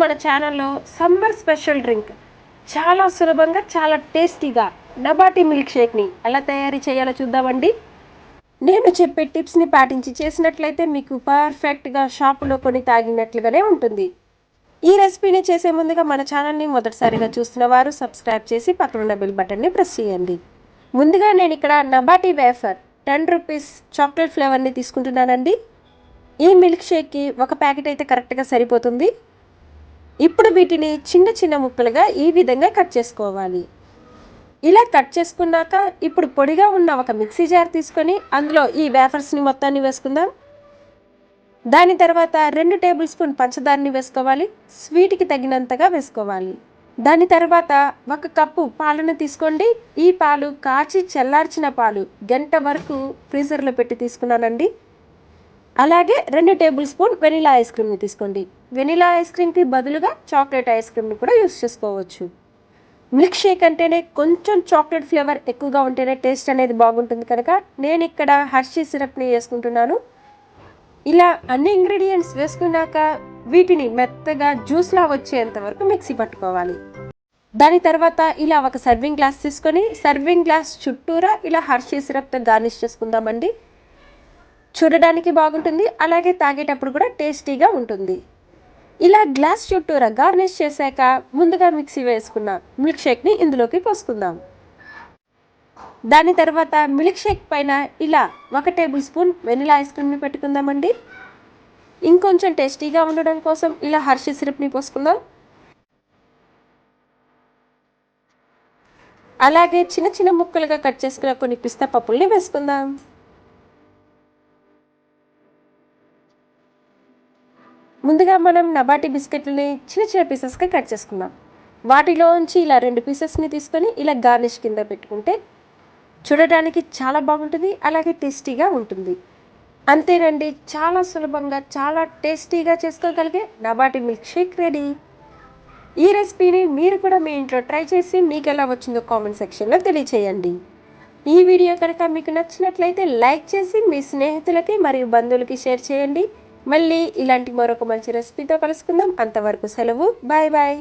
మన ఛానల్లో summer special drink చాలా సులభంగా చాలా టేస్టీగా నబాటి మిల్క్ షేక్ని ఎలా తయారు చేయాలో చూద్దామండి. నేను చెప్పే టిప్స్ని పాటించి చేసినట్లయితే మీకు పర్ఫెక్ట్గా షాపులో కొని తాగినట్లుగానే ఉంటుంది. ఈ రెసిపీని చేసే ముందుగా మన ఛానల్ని మొదటిసారిగా చూస్తున్న వారు సబ్స్క్రైబ్ చేసి పక్కనున్న బిల్ బటన్ని ప్రెస్ చేయండి. ముందుగా నేను ఇక్కడ Nabati wafer ten rupees chocolate ఫ్లేవర్ని తీసుకుంటున్నానండి. ఈ మిల్క్ షేక్కి ఒక ప్యాకెట్ అయితే కరెక్ట్గా సరిపోతుంది. ఇప్పుడు వీటిని చిన్న చిన్న ముక్కలుగా ఈ విధంగా కట్ చేసుకోవాలి. ఇలా కట్ చేసుకున్నాక ఇప్పుడు పొడిగా ఉన్న ఒక మిక్సీ జార్ తీసుకొని అందులో ఈ వేఫర్స్ని మొత్తాన్ని వేసుకుందాం. దాని తర్వాత రెండు టేబుల్ స్పూన్ పంచదారని వేసుకోవాలి. స్వీట్కి తగినంతగా వేసుకోవాలి. దాని తర్వాత ఒక కప్పు పాలను తీసుకోండి. ఈ పాలు కాచి చల్లార్చిన పాలు గంట వరకు ఫ్రీజర్లో పెట్టి తీసుకున్నానండి. అలాగే రెండు టేబుల్ స్పూన్ వెనిలా ఐస్ క్రీమ్ని తీసుకోండి. వెనిలా ఐస్ క్రీమ్కి బదులుగా చాక్లెట్ ఐస్ క్రీమ్ని కూడా యూస్ చేసుకోవచ్చు. మిల్క్ షేక్ అంటేనే కొంచెం చాక్లెట్ ఫ్లేవర్ ఎక్కువగా ఉంటేనే టేస్ట్ అనేది బాగుంటుంది కనుక నేను ఇక్కడ హర్షీ సిరప్ని వేసుకుంటున్నాను. ఇలా అన్ని ఇంగ్రీడియంట్స్ వేసుకున్నాక వీటిని మెత్తగా జ్యూస్లా వచ్చేంత వరకు మిక్సీ పట్టుకోవాలి. దాని తర్వాత ఇలా ఒక సర్వింగ్ గ్లాస్ తీసుకొని సర్వింగ్ గ్లాస్ చుట్టూరా ఇలా హర్షీ సిరప్తో గార్నిష్ చేసుకుందామండి. చూడడానికి బాగుంటుంది అలాగే తాగేటప్పుడు కూడా టేస్టీగా ఉంటుంది. ఇలా గ్లాస్ చుట్టూరా గార్నిష్ చేశాక ముందుగా మిక్సీ వేసుకున్న మిల్క్ షేక్ని ఇందులోకి పోసుకుందాం. దాని తర్వాత మిల్క్ షేక్ పైన ఇలా ఒక టేబుల్ స్పూన్ వెనిలా ఐస్ క్రీమ్ని పెట్టుకుందామండి. ఇంకొంచెం టేస్టీగా ఉండడం కోసం ఇలా హర్షీ సిరప్ని పోసుకుందాం. అలాగే చిన్న చిన్న ముక్కలుగా కట్ చేసుకున్న కొన్ని పిస్తా పప్పుల్ని వేసుకుందాం. ముందుగా మనం నబాటి బిస్కెట్లని చిన్న చిన్న పీసెస్గా కట్ చేసుకుందాం. వాటిలోంచి ఇలా రెండు పీసెస్ని తీసుకొని ఇలా గార్నిష్ కింద పెట్టుకుంటే చూడడానికి చాలా బాగుంటుంది అలాగే టేస్టీగా ఉంటుంది. అంతేనండి చాలా సులభంగా చాలా టేస్టీగా చేసుకోగలిగే నబాటి మిల్క్ షేక్ రెడీ. ఈ రెసిపీని మీరు కూడా మీ ఇంట్లో ట్రై చేసి మీకు ఎలా వచ్చిందో కామెంట్ సెక్షన్లో తెలియచేయండి. ఈ వీడియో కనుక మీకు నచ్చినట్లయితే లైక్ చేసి మీ స్నేహితులకి మరియు బంధువులకి షేర్ చేయండి. మళ్ళీ ఇలాంటి మరొక మంచి రెసిపీతో కలుసుకుందాం. అంతవరకు సెలవు. Bye bye.